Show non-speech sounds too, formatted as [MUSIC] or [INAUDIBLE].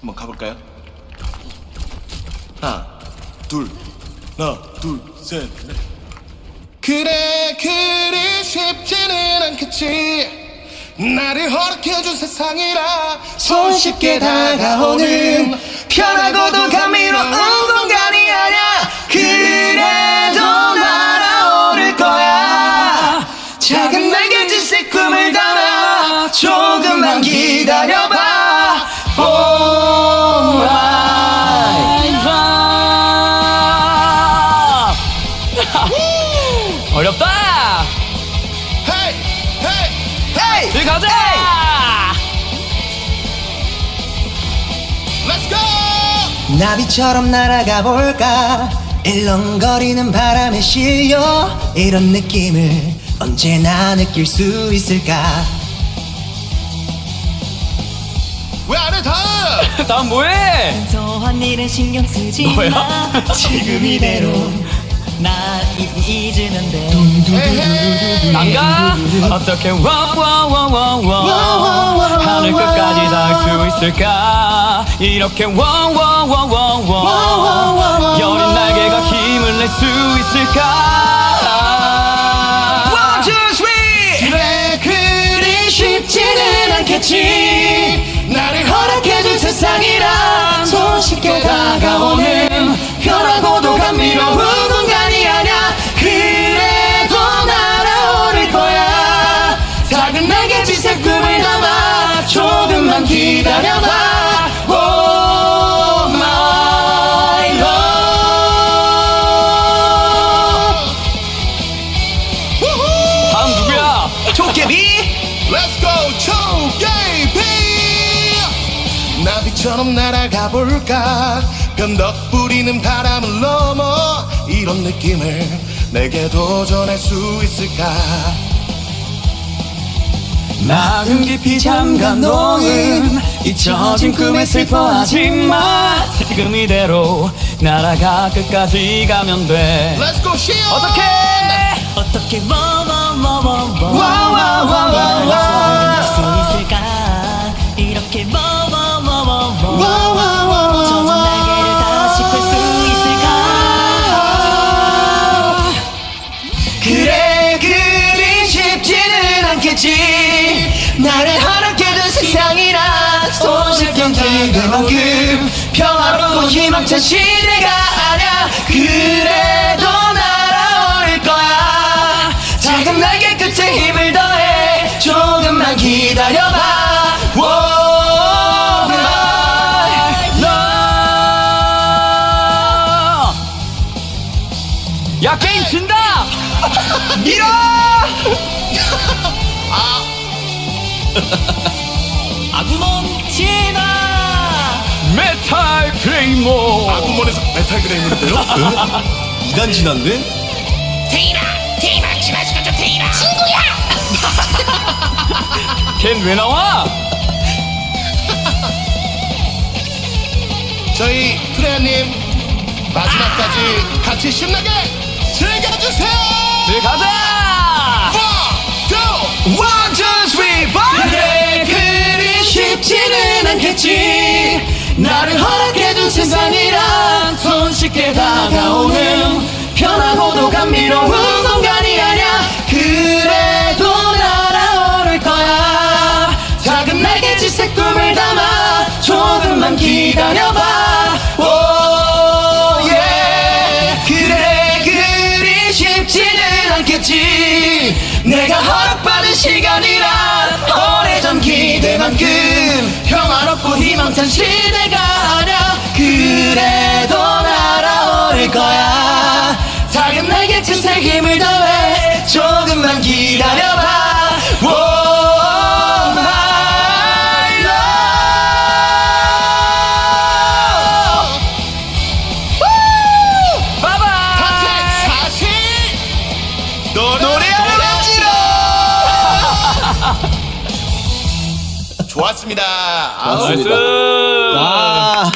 한번 가볼까요? 하나, 둘, 하나, 둘, 셋, 넷. 그래, 그리 쉽지는 않겠지. 나를 허락해준 세상이라 손쉽게 다가오는 편하고도 감미로운 가자. let's go. 나비처럼 날아가 볼까 일렁거리는 바람에 실려 이런 느낌을 언제나 느낄 수 있을까 왜 안 해, 다음? [LAUGHS] 다음 뭐해? 일은 신경 쓰지 뭐야? 마 [LAUGHS] 지금 이대로 나 이- 잊으면 돼 난가? 어떻게 와와와와와 하늘 끝까지 닿을 수 있을까? 이렇게 와와와와와 여린 날개가 힘을 낼 수 있을까? 초계비. 나비처럼 날아가 볼까? 변덕 부리는 바람을 넘어 이런 느낌을 내게 도전할 수 있을까? 마음 깊이 잠간 너는 잊혀진 꿈에 슬퍼하지 마 지금 이대로 날아가 끝까지 가면 돼. Let's go 어떻게 어떻게 뭐뭐뭐뭐뭐 기대만큼 평화롭고 희망찬 시대가 아냐 그래도 날아올 거야. 작은 날개 끝에 힘을 더해 조금만 기다려봐. Oh my love. 야 게임 진다! 밀어! [LAUGHS] [LAUGHS] 아구몬 진화 메탈 플레이모 아구몬에서 메탈 그레이문인데요? 이단 지난데? [LAUGHS] 걘왜 나와? 저희 프레아님 마지막까지 같이 신나게 즐겨주세요! 들어가자 One, two, three, four! 그래 그리 쉽지는 않겠지 나를 허락해준 세상이란 손쉽게 다가오는 편하고도 감미로운 공간이 아냐 그래도 날아오를 거야. 작은 날개짓의 꿈을 담아 조금만 기다려봐. Oh, yeah. 그래 그리 쉽지는 않겠지. 내가 허락받은 시간이란 오래전 기대만큼 평화롭고 희망찬 시대가 날개짓에 힘을 더해 조금만 기다려봐. Oh, my love. 빠바 사실 노래하는 지로 좋았습니다. 아우, 나이스 아